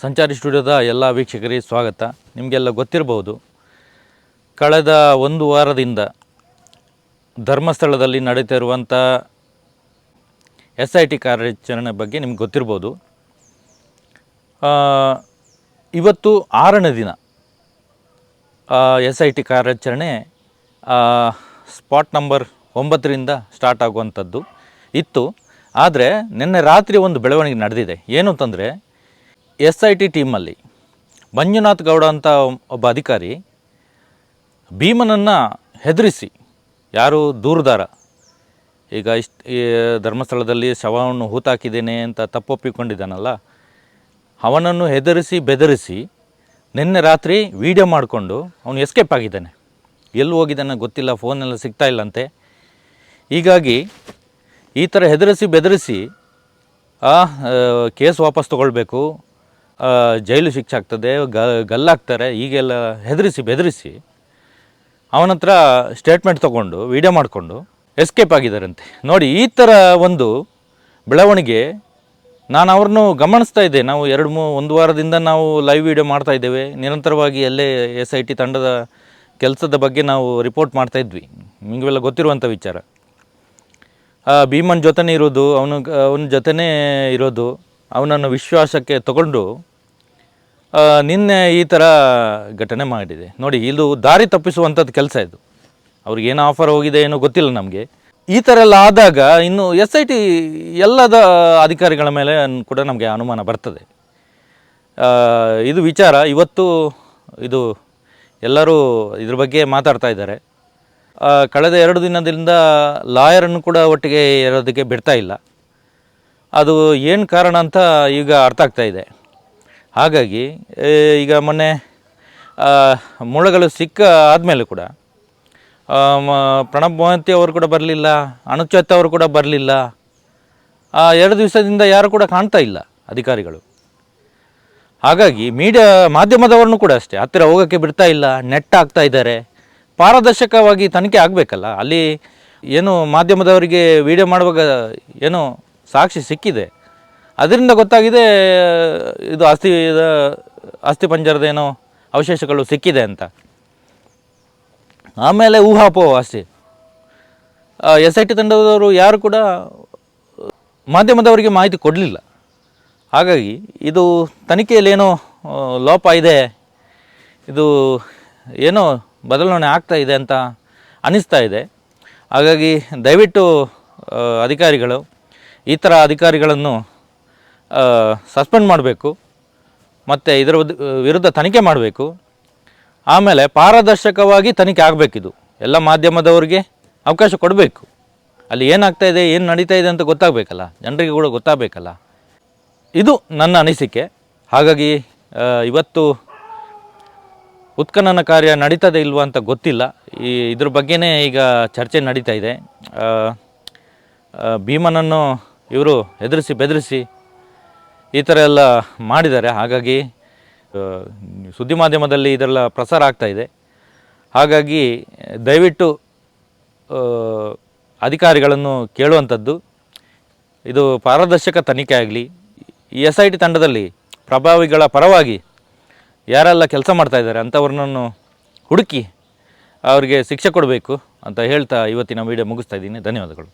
ಸಂಚಾರಿ ಸ್ಟುಡಿಯೋದ ಎಲ್ಲ ವೀಕ್ಷಕರಿಗೆ ಸ್ವಾಗತ. ನಿಮಗೆಲ್ಲ ಗೊತ್ತಿರಬಹುದು. ಕಳೆದ ಒಂದು ವಾರದಿಂದ ಧರ್ಮಸ್ಥಳದಲ್ಲಿ ನಡೀತಿರುವಂಥ ಎಸ್ ಐ ಟಿ ಕಾರ್ಯಾಚರಣೆ ಬಗ್ಗೆ ನಿಮ್ಗೆ ಗೊತ್ತಿರ್ಬೋದು ಇವತ್ತು ಆರನೇ ದಿನ ಎಸ್ ಐ ಟಿ ಕಾರ್ಯಾಚರಣೆ ಸ್ಪಾಟ್ ನಂಬರ್ ಒಂಬತ್ತರಿಂದ ಸ್ಟಾರ್ಟ್ ಆಗುವಂಥದ್ದು ಇತ್ತು. ಆದರೆ ನಿನ್ನೆ ರಾತ್ರಿ ಒಂದು ಬೆಳವಣಿಗೆ ನಡೆದಿದೆ. ಏನು ಅಂತಂದರೆ ಎಸ್ ಐ ಟಿ ಟೀಮಲ್ಲಿ ಮಂಜುನಾಥ್ ಗೌಡ ಅಂತ ಒಬ್ಬ ಅಧಿಕಾರಿ ಭೀಮನನ್ನು ಹೆದರಿಸಿ, ಯಾರು ದೂರದಾರ, ಈಗ ಇಷ್ಟು ಧರ್ಮಸ್ಥಳದಲ್ಲಿ ಶವವನ್ನು ಹೂತಾಕಿದ್ದೇನೆ ಅಂತ ತಪ್ಪೊಪ್ಪಿಕೊಂಡಿದ್ದಾನಲ್ಲ, ಅವನನ್ನು ಹೆದರಿಸಿ ಬೆದರಿಸಿ ನಿನ್ನೆ ರಾತ್ರಿ ವಿಡಿಯೋ ಮಾಡಿಕೊಂಡು ಅವನು ಎಸ್ಕೇಪ್ ಆಗಿದ್ದಾನೆ. ಎಲ್ಲಿ ಹೋಗಿದ್ದಾನೆ ಗೊತ್ತಿಲ್ಲ, ಫೋನೆಲ್ಲ ಸಿಗ್ತಾ ಇಲ್ಲಂತೆ. ಹೀಗಾಗಿ ಈ ಥರ ಹೆದರಿಸಿ ಬೆದರಿಸಿ ಕೇಸ್ ವಾಪಸ್ ತೊಗೊಳ್ಬೇಕು ಜೈಲು ಶಿಕ್ಷೆ ಆಗ್ತದೆ, ಗ, ಗಲ್ಲಾಗ್ತಾರೆ, ಈಗೆಲ್ಲ ಹೆದರಿಸಿ, ಬೆದರಿಸಿ ಅವನ ಹತ್ರ ಸ್ಟೇಟ್ಮೆಂಟ್ ತೊಗೊಂಡು ವಿಡಿಯೋ ಮಾಡಿಕೊಂಡು ಎಸ್ಕೇಪ್ ಆಗಿದ್ದಾರಂತೆ. ನೋಡಿ, ಈ ಥರ ಒಂದು ಬೆಳವಣಿಗೆ ನಾನು ಅವ್ರನ್ನು ಗಮನಿಸ್ತಾ ಇದ್ದೆ. ನಾವು ಎರಡು ಮೂ, ಒಂದು ವಾರದಿಂದ ನಾವು ಲೈವ್ ವಿಡಿಯೋ ಮಾಡ್ತಾ ಇದ್ದೇವೆ. ನಿರಂತರವಾಗಿ ಅಲ್ಲೇ ಎಸ್ ಐ ಟಿ ತಂಡದ ಕೆಲಸದ ಬಗ್ಗೆ ನಾವು ರಿಪೋರ್ಟ್ ಮಾಡ್ತಾ ಇದ್ವಿ. ನಿಮಗೆಲ್ಲ ಗೊತ್ತಿರುವಂಥ ವಿಚಾರ. ಭೀಮನ್ ಜೊತೆನೇ ಇರೋದು, ಅವನು, ಅವನ ಜೊತೆನೇ ಇರೋದು, ಅವನನ್ನು ವಿಶ್ವಾಸಕ್ಕೆ ತಗೊಂಡು ನಿನ್ನೆ ಈ ಥರ ಘಟನೆ ಮಾಡಿದೆ. ನೋಡಿ, ಇದು ದಾರಿ ತಪ್ಪಿಸುವಂಥದ್ದು ಕೆಲಸ ಇದು. ಅವ್ರಿಗೇನು ಆಫರ್ ಹೋಗಿದೆ ಏನೋ ಗೊತ್ತಿಲ್ಲ ನಮಗೆ. ಈ ಥರ ಎಲ್ಲ ಆದಾಗ ಇನ್ನು ಎಸ್ ಐ ಟಿ ಎಲ್ಲದ ಅಧಿಕಾರಿಗಳ ಮೇಲೆ ಕೂಡ ನಮಗೆ ಅನುಮಾನ ಬರ್ತದೆ. ಇದು ವಿಚಾರ. ಇವತ್ತು ಇದು ಎಲ್ಲರೂ ಇದ್ರ ಬಗ್ಗೆ ಮಾತಾಡ್ತಾ ಇದ್ದಾರೆ. ಕಳೆದ ಎರಡು ದಿನದಿಂದ ಲಾಯರನ್ನು ಕೂಡ ಒಟ್ಟಿಗೆ ಇರೋದಕ್ಕೆ ಬಿಡ್ತಾ ಇಲ್ಲ. ಅದು ಏನು ಕಾರಣ ಅಂತ ಈಗ ಅರ್ಥ ಆಗ್ತಾ ಇದೆ. ಹಾಗಾಗಿ ಈಗ ಮೊನ್ನೆ ಆ, ಸಿಕ್ಕ ಆದಮೇಲೆ ಕೂಡ ಪ್ರಣಬ್ ಮೊಹಂತಿ ಅವರು ಕೂಡ ಬರಲಿಲ್ಲ ಅನುಚತ್ ಅವರು ಕೂಡ ಬರಲಿಲ್ಲ ಎರಡು ದಿವಸದಿಂದ ಯಾರು ಕೂಡ ಕಾಣ್ತಾ ಇಲ್ಲ ಅಧಿಕಾರಿಗಳು. ಹಾಗಾಗಿ ಮೀಡಿಯಾ ಮಾಧ್ಯಮದವ್ರನ್ನು ಕೂಡ ಅಷ್ಟೇ ಹತ್ತಿರ ಹೋಗೋಕ್ಕೆ ಬಿಡ್ತಾ ಇಲ್ಲ ನೆಟ್ ಆಗ್ತಾ ಇದ್ದಾರೆ ಪಾರದರ್ಶಕವಾಗಿ ತನಿಖೆ ಆಗಬೇಕಲ್ಲ ಅಲ್ಲಿ ಏನು ಮಾಧ್ಯಮದವರಿಗೆ ವಿಡಿಯೋ ಮಾಡುವಾಗ ಏನು ಸಾಕ್ಷಿ ಸಿಕ್ಕಿದೆ ಅದರಿಂದ ಗೊತ್ತಾಗಿದೆ, ಇದು ಅಸ್ಥಿ ಅಸ್ಥಿ ಪಂಜರದ ಏನೋ ಅವಶೇಷಗಳು ಸಿಕ್ಕಿದೆ ಅಂತ. ಆಮೇಲೆ ಊಹಾಪೋಹ ಆಸ್ತಿ. ಎಸ್ ಐ ಟಿ ತಂಡದವರು ಯಾರು ಕೂಡ ಮಾಧ್ಯಮದವರಿಗೆ ಮಾಹಿತಿ ಕೊಡಲಿಲ್ಲ. ಹಾಗಾಗಿ ಇದು ತನಿಖೆಯಲ್ಲಿ ಏನೋ ಲೋಪ ಇದೆ, ಇದು ಏನೋ ಬದಲಾವಣೆ ಆಗ್ತಾ ಇದೆ ಅಂತ ಅನಿಸ್ತಾ ಇದೆ. ಹಾಗಾಗಿ ದಯವಿಟ್ಟು ಅಧಿಕಾರಿಗಳು ಈ ಥರ ಅಧಿಕಾರಿಗಳನ್ನು ಸಸ್ಪೆಂಡ್ ಮಾಡಬೇಕು, ಮತ್ತು ಇದರ ವಿರುದ್ಧ ತನಿಖೆ ಮಾಡಬೇಕು. ಆಮೇಲೆ ಪಾರದರ್ಶಕವಾಗಿ ತನಿಖೆ ಆಗಬೇಕಿದು. ಎಲ್ಲ ಮಾಧ್ಯಮದವರಿಗೆ ಅವಕಾಶ ಕೊಡಬೇಕು. ಅಲ್ಲಿ ಏನಾಗ್ತಾ ಇದೆ, ಏನು ನಡೀತಾ ಇದೆ ಅಂತ ಗೊತ್ತಾಗಬೇಕಲ್ಲ. ಜನರಿಗೆ ಕೂಡ ಗೊತ್ತಾಗಬೇಕಲ್ಲ. ಇದು ನನ್ನ ಅನಿಸಿಕೆ. ಹಾಗಾಗಿ ಇವತ್ತು ಉತ್ಖನನ ಕಾರ್ಯ ನಡೀತದೆ ಇಲ್ವಾ ಅಂತ ಗೊತ್ತಿಲ್ಲ. ಈ, ಇದ್ರ ಬಗ್ಗೆನೇ ಈಗ ಚರ್ಚೆ ನಡೀತಾ ಇದೆ. ಭೀಮನನ್ನು ಇವರು ಹೆದರಿಸಿ ಬೆದರಿಸಿ ಈ ಥರ ಎಲ್ಲ ಮಾಡಿದ್ದಾರೆ. ಹಾಗಾಗಿ ಸುದ್ದಿ ಮಾಧ್ಯಮದಲ್ಲಿ ಇದೆಲ್ಲ ಪ್ರಸಾರ ಆಗ್ತಾ ಇದೆ. ಹಾಗಾಗಿ, ದಯವಿಟ್ಟು ಅಧಿಕಾರಿಗಳನ್ನು ಕೇಳುವಂಥದ್ದು. ಇದು ಪಾರದರ್ಶಕ ತನಿಖೆ ಆಗಲಿ ಎಸ್ ಐ ಟಿ ತಂಡದಲ್ಲಿ ಪ್ರಭಾವಿಗಳ ಪರವಾಗಿ ಯಾರೆಲ್ಲ ಕೆಲಸ ಮಾಡ್ತಾ ಇದ್ದಾರೆ ಅಂಥವ್ರನ್ನು ಹುಡುಕಿ ಅವರಿಗೆ ಶಿಕ್ಷೆ ಕೊಡಬೇಕು ಅಂತ ಹೇಳ್ತಾ ಇವತ್ತಿನ ವಿಡಿಯೋ ಮುಗಿಸ್ತಾ ಇದ್ದೀನಿ. ಧನ್ಯವಾದಗಳು.